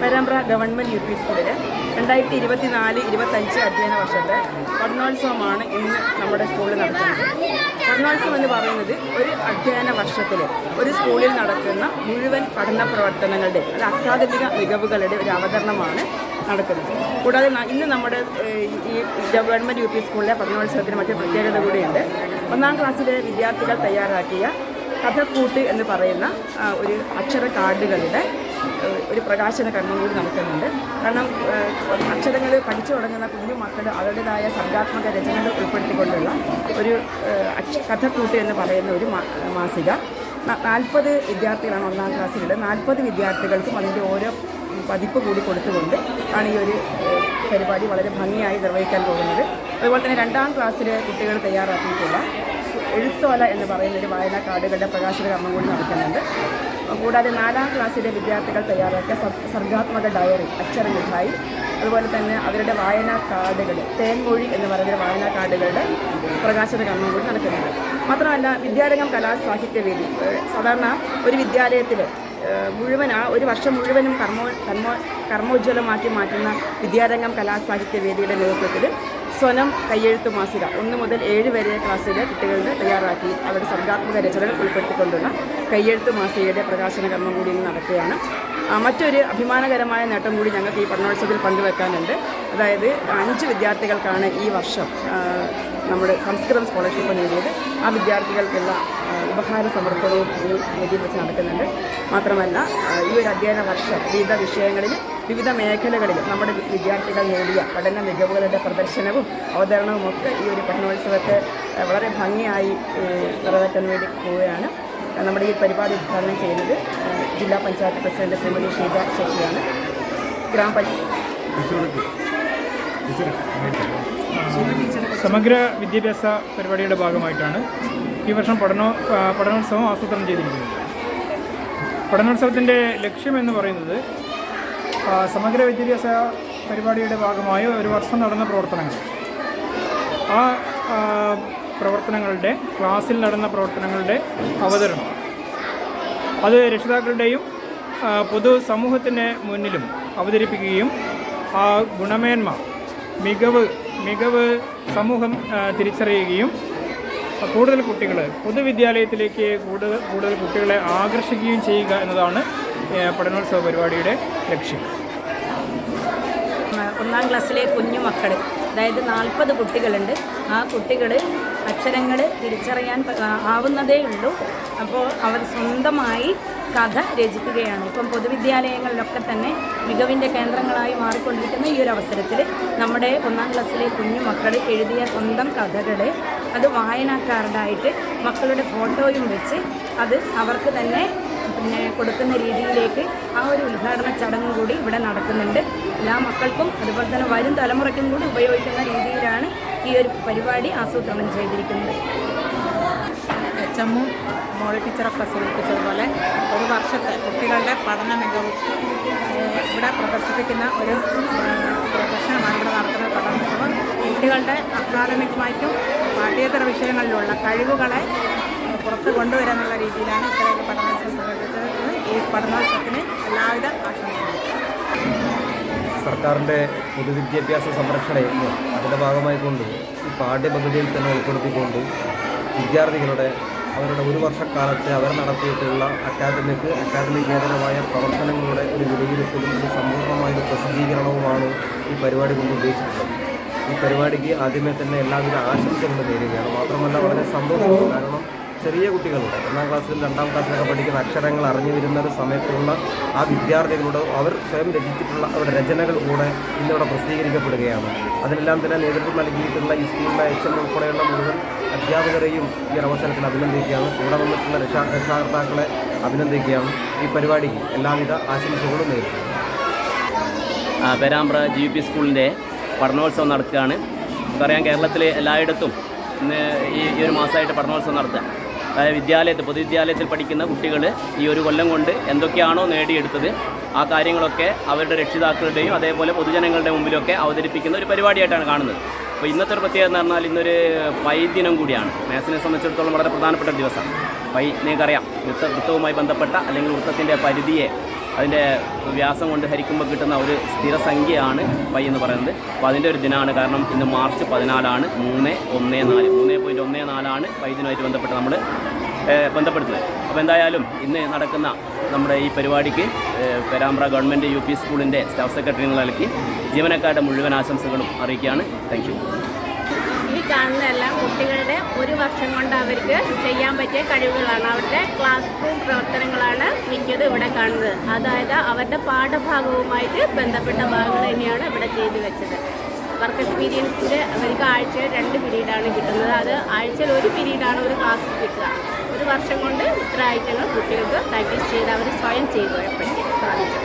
Perambra government U P സ്കൂളിൽ രണ്ടായിരത്തി ഇരുപത്തി നാല് ഇരുപത്തഞ്ച് അധ്യയന വർഷത്തെ പഠനോത്സവമാണ് ഇന്ന് നമ്മുടെ സ്കൂളിൽ നടക്കുന്നത്. പഠനോത്സവം എന്ന് പറയുന്നത് ഒരു അധ്യയന വർഷത്തിൽ ഒരു സ്കൂളിൽ നടക്കുന്ന മുഴുവൻ പഠന പ്രവർത്തനങ്ങളുടെ അത് അക്കാദമിക മികവുകളുടെ ഒരു അവതരണമാണ് നടക്കുന്നത്. കൂടാതെ ഇന്ന് നമ്മുടെ ഈ ഗവൺമെന്റ് യു പി സ്കൂളിലെ പഠനോത്സവത്തിന് മറ്റൊരു പ്രത്യേകത കൂടിയുണ്ട്. ഒന്നാം ക്ലാസ്സിലെ വിദ്യാർത്ഥികൾ തയ്യാറാക്കിയ കഥക്കൂട്ട് എന്ന് പറയുന്ന ഒരു അക്ഷര കാർഡുകളുടെ ഒരു പ്രകാശന കർമ്മം കൂടി നടക്കുന്നുണ്ട് കാരണം അക്ഷരങ്ങൾ പഠിച്ചു തുടങ്ങുന്ന കുഞ്ഞു മക്കൾ അവരുടേതായ സർഗാത്മക രചനകൾ ഉൾപ്പെടുത്തിക്കൊണ്ടുള്ള ഒരു കഥക്കൂട്ട് എന്ന് പറയുന്ന ഒരു മാസിക. നാൽപ്പത് വിദ്യാർത്ഥികളാണ് ഒന്നാം ക്ലാസ്സിലുള്ളത്. നാൽപ്പത് വിദ്യാർത്ഥികൾക്കും അതിന്റെ ഓരോ പതിപ്പ് കൂടി കൊടുത്തുകൊണ്ട് ആണ് ഈ ഒരു പരിപാടി വളരെ ഭംഗിയായി നിർവഹിക്കാൻ പോകുന്നത്. അതുപോലെ തന്നെ രണ്ടാം ക്ലാസ്സിലെ കുട്ടികൾ തയ്യാറാക്കിയിട്ടുള്ള എഴുത്തോല എന്ന് പറയുന്ന ഒരു വായനാ കാർഡുകളുടെ പ്രകാശന കർമ്മം കൂടി നടക്കുന്നുണ്ട് കൂടാതെ നാലാം ക്ലാസ്സിലെ വിദ്യാർത്ഥികൾ തയ്യാറാക്കിയ സർ- സർഗാത്മക ഡയറി അക്ഷര മിഠായി അതുപോലെ തന്നെ അവരുടെ വായനാ കാർഡുകൾ തേൻമൊഴി എന്ന് പറയുന്ന വായനാ കാർഡുകളുടെ പ്രകാശന കർമ്മം കൂടി നടക്കുന്നുണ്ട് മാത്രമല്ല വിദ്യാരംഗം കലാ സാഹിത്യവേദി സാധാരണ ഒരു വിദ്യാലയത്തിൽ മുഴുവൻ ആ ഒരു വർഷം മുഴുവനും കർമ്മോ കർമ്മോ കർമ്മോജ്വലമാക്കി മാറ്റുന്ന വിദ്യാരംഗം കലാസാഹിത്യവേദിയുടെ നേതൃത്വത്തിൽ സ്വനം കയ്യെഴുത്ത് മാസിക. ഒന്ന് മുതൽ ഏഴ് വരെ ക്ലാസ്സിലെ കുട്ടികളുടെ തയ്യാറാക്കി അവരുടെ സർഗാത്മക രചനകൾ ഉൾപ്പെടുത്തിക്കൊണ്ടുള്ള കയ്യെഴുത്ത് മാസികയുടെ പ്രകാശന കർമ്മം കൂടി ഇന്ന് നടക്കുകയാണ്. മറ്റൊരു അഭിമാനകരമായ നേട്ടം കൂടി ഞങ്ങൾക്ക് ഈ പഠനോത്സവത്തിൽ പങ്കുവെക്കാനുണ്ട്. അതായത് അഞ്ച് വിദ്യാർത്ഥികൾക്കാണ് ഈ വർഷം നമ്മുടെ സംസ്കൃതം സ്കോളർഷിപ്പ് നേടിയത് ആ വിദ്യാർത്ഥികൾക്കുള്ള ഉപഹാര സമർപ്പണവും ഈ വേദിയിൽ വെച്ച് നടക്കുന്നുണ്ട്. മാത്രമല്ല ഈ ഒരു അധ്യയന വർഷം വിവിധ വിഷയങ്ങളിൽ വിവിധ മേഖലകളിൽ നമ്മുടെ വിദ്യാർത്ഥികൾ നേടിയ പഠന മികവുകളുടെ പ്രദർശനവും അവതരണവും ഒക്കെ ഈ ഒരു പഠനോത്സവത്തെ വളരെ ഭംഗിയായി നിറവേറ്റാൻ വേണ്ടി പോവുകയാണ്. നമ്മുടെ ഈ പരിപാടി ഉദ്ഘാടനം ചെയ്യുന്നത് ജില്ലാ പഞ്ചായത്ത് പ്രസിഡന്റ് ശ്രീമതി ഷീജ ശശിയാണ്. ഗ്രാമപഞ്ചായത്ത് സമഗ്ര വിദ്യാഭ്യാസ പരിപാടിയുടെ ഭാഗമായിട്ടാണ് ഈ വർഷം പഠനോ പഠനോത്സവം ആസൂത്രണം ചെയ്തിരിക്കുന്നത്. പഠനോത്സവത്തിന്റെ ലക്ഷ്യം എന്ന് പറയുന്നത് സമഗ്ര വിദ്യാഭ്യാസ പരിപാടിയുടെ ഭാഗമായ ഒരു വർഷം നടന്ന പ്രവർത്തനങ്ങൾ. ആ പ്രവർത്തനങ്ങളുടെ ക്ലാസ്സിൽ നടന്ന പ്രവർത്തനങ്ങളുടെ അവതരണം. അത് രക്ഷിതാക്കളുടെയും പൊതു സമൂഹത്തിന്റെ മുന്നിലും അവതരിപ്പിക്കുകയും ആ ഗുണമേന്മ മികവ് മികവ് സമൂഹം തിരിച്ചറിയുകയും കൂടുതൽ കുട്ടികൾ പൊതുവിദ്യാലയത്തിലേക്ക് കൂടുതൽ കൂടുതൽ കുട്ടികളെ ആകർഷിക്കുകയും ചെയ്യുക എന്നതാണ് പഠനോത്സവ പരിപാടിയുടെ ലക്ഷ്യം. ഒന്നാം ക്ലാസ്സിലെ കുഞ്ഞു മക്കൾ അതായത് നാൽപ്പത് കുട്ടികളുണ്ട്. ആ കുട്ടികൾ അക്ഷരങ്ങൾ തിരിച്ചറിയാൻ ആവുന്നതേ ഉള്ളൂ. അപ്പോൾ അവർ സ്വന്തമായി കഥ രചിക്കുകയാണ്. ഇപ്പം പൊതുവിദ്യാലയങ്ങളിലൊക്കെ തന്നെ മികവിന്റെ കേന്ദ്രങ്ങളായി മാറിക്കൊണ്ടിരിക്കുന്ന ഈ ഒരു അവസരത്തിൽ നമ്മുടെ ഒന്നാം ക്ലാസ്സിലെ കുഞ്ഞു മക്കൾ എഴുതിയ സ്വന്തം കഥകൾ അത് വായനക്കാരുടായിട്ട് മക്കളുടെ ഫോട്ടോയും വെച്ച് അത് അവർക്ക് തന്നെ പിന്നെ കൊടുക്കുന്ന രീതിയിലേക്ക് ആ ഒരു ഉദ്ഘാടന ചടങ്ങും കൂടി ഇവിടെ നടക്കുന്നുണ്ട്. എല്ലാ മക്കൾക്കും അതുപോലെ തന്നെ വരും തലമുറയ്ക്കും കൂടി ഉപയോഗിക്കുന്ന രീതിയിലാണ് ഈ ഒരു പരിപാടി ആസൂത്രണം ചെയ്തിരിക്കുന്നത്. എച്ചമ്മും മോളി ടീച്ചറൊക്കെ സൂചിപ്പിച്ചതുപോലെ ഒരു വർഷത്തെ കുട്ടികളുടെ പഠന മികവ് ഇവിടെ പ്രദർശിപ്പിക്കുന്ന ഒരു പ്രദർശനമാണ് ഇവിടെ നടക്കുന്ന പഠനോത്സവം കുട്ടികളുടെ അക്കാദമികമായിട്ടും പാഠ്യേതര വിഷയങ്ങളിലുള്ള കഴിവുകളെ പുറത്ത് കൊണ്ടുവരാനുള്ള രീതിയിലാണ് ഇത്തരം പഠനോത്സവം സംഘടിപ്പിച്ചത്. ഈ പഠനോത്സവത്തിന് എല്ലാവിധ ആശംസകളും. സർക്കാരിന്റെ പൊതുവിദ്യാഭ്യാസ സംരക്ഷണ യജ്ഞം അതിന്റെ ഭാഗമായിക്കൊണ്ട് ഈ പാഠ്യപദ്ധതിയിൽ തന്നെ ഉൾപ്പെടുത്തിക്കൊണ്ട് വിദ്യാർത്ഥികളുടെ അവരുടെ ഒരു വർഷക്കാലത്തെ അവർ നടത്തിയിട്ടുള്ള അക്കാദമിക് അക്കാദമികേതരമായ പ്രവർത്തനങ്ങളുടെ ഒരു വിലയിരുത്തലും ഒരു സമ്പൂർണമായ ഒരു പ്രസിദ്ധീകരണവുമാണ് ഈ പരിപാടി കൊണ്ട് ഉദ്ദേശിച്ചിട്ടുള്ളത്. ഈ പരിപാടിക്ക് ആദ്യമേ തന്നെ എല്ലാവിധ ആശംസകളും നേരുകയാണ്. മാത്രമല്ല വളരെ സന്തോഷവും കാരണം ചെറിയ കുട്ടികളുടെ ഒന്നാം ക്ലാസ്സിൽ രണ്ടാം ക്ലാസ്സിലൊക്കെ പഠിക്കുന്ന അക്ഷരങ്ങൾ അറിഞ്ഞു വരുന്ന ഒരു സമയത്തുള്ള ആ വിദ്യാർത്ഥികളോട് അവർ സ്വയം രചിച്ചിട്ടുള്ള അവരുടെ രചനകൾ കൂടെ ഇന്നിവിടെ പ്രസിദ്ധീകരിക്കപ്പെടുകയാണ്. അതിനെല്ലാം തന്നെ നേതൃത്വം നൽകിയിട്ടുള്ള ഈ സ്കൂളിലെ എച്ച് എം ഉൾപ്പെടെയുള്ള മുഴുവൻ അധ്യാപകരെയും ഈ ഒരു അവസരത്തിൽ അഭിനന്ദിക്കുകയാണ്. ഇവിടെ വന്നിട്ടുള്ള രക്ഷാ രക്ഷാകർത്താക്കളെ അഭിനന്ദിക്കുകയാണ്. ഈ പരിപാടിക്ക് എല്ലാവിധ ആശംസകളും നേരിടുന്നു പേരാമ്പ്ര ജി പി സ്കൂളിന്റെ പഠനോത്സവം നടക്കുകയാണ്. നമുക്കറിയാം കേരളത്തിലെ എല്ലായിടത്തും ഇന്ന് ഈ ഒരു മാസമായിട്ട് പഠനോത്സവം നടത്തുക. വിദ്യാലയത്തിൽ പൊതുവിദ്യാലയത്തിൽ പഠിക്കുന്ന കുട്ടികൾ ഈ ഒരു കൊല്ലം കൊണ്ട് എന്തൊക്കെയാണോ നേടിയെടുത്തത് ആ കാര്യങ്ങളൊക്കെ അവരുടെ രക്ഷിതാക്കളുടെയും അതേപോലെ പൊതുജനങ്ങളുടെ മുമ്പിലൊക്കെ അവതരിപ്പിക്കുന്ന ഒരു പരിപാടിയായിട്ടാണ് കാണുന്നത്. അപ്പോൾ ഇന്നത്തെ ഒരു പ്രത്യേകത എന്ന് പറഞ്ഞാൽ ഇന്നൊരു പൈ ദിനം കൂടിയാണ്. മാത്സിനെ സംബന്ധിച്ചിടത്തോളം വളരെ പ്രധാനപ്പെട്ട ദിവസം. പൈ നിങ്ങൾക്കറിയാം വൃത്ത വൃത്തവുമായി ബന്ധപ്പെട്ട അല്ലെങ്കിൽ വൃത്തത്തിന്റെ പരിധിയെ അതിന്റെ വ്യാസം കൊണ്ട് ഹരിക്കുമ്പോൾ കിട്ടുന്ന ഒരു സ്ഥിരസംഖ്യയാണ് പൈ എന്ന് പറയുന്നത്. അപ്പോൾ അതിന്റെ ഒരു ദിനമാണ് കാരണം ഇന്ന് മാർച്ച് പതിനാലാണ് മൂന്ന് ഒന്ന് നാല്. മൂന്ന് പോയിന്റ് ഒന്ന് നാലാണ് പൈ ദിനമായിട്ട് ബന്ധപ്പെട്ട് നമ്മൾ ബന്ധപ്പെടുത്തുന്നത്. അപ്പോൾ എന്തായാലും ഇന്ന് നടക്കുന്ന നമ്മുടെ ഈ പരിപാടിക്ക് പെരാമ്പ്ര ഗവൺമെന്റ് യു പി സ്കൂളിന്റെ സ്റ്റാഫ് സെക്രട്ടറി നിലയ്ക്ക് ജീവനക്കാരുടെ മുഴുവൻ ആശംസകളും അറിയിക്കുകയാണ്. താങ്ക് യു ഈ കാണുന്ന എല്ലാം കുട്ടികളുടെ ഒരു വർഷം കൊണ്ട് അവർക്ക് ചെയ്യാൻ പറ്റിയ കഴിവുകളാണ്. അവരുടെ ക്ലാസ് റൂം പ്രവർത്തനങ്ങളാണ് മിക്കതും ഇവിടെ കാണുന്നത്. അതായത് അവരുടെ പാഠഭാഗവുമായിട്ട് ബന്ധപ്പെട്ട ഭാഗങ്ങൾ തന്നെയാണ് ഇവിടെ ചെയ്തു വെച്ചത്. വർക്ക് എക്സ്പീരിയൻസിൽ അവർക്ക് ആഴ്ചയിൽ രണ്ട് പീരീഡാണ് കിട്ടുന്നത്. അത് ആഴ്ചയിൽ ഒരു പീരീഡാണ് ഒരു ക്ലാസ് കിട്ടുക. ഒരു വർഷം കൊണ്ട് ഇത്ര ഐറ്റങ്ങൾ കുട്ടികൾക്ക് പ്രാക്ടീസ് ചെയ്ത് അവർ സ്വയം ചെയ്തു പഠിക്കാൻ സാധിച്ചു.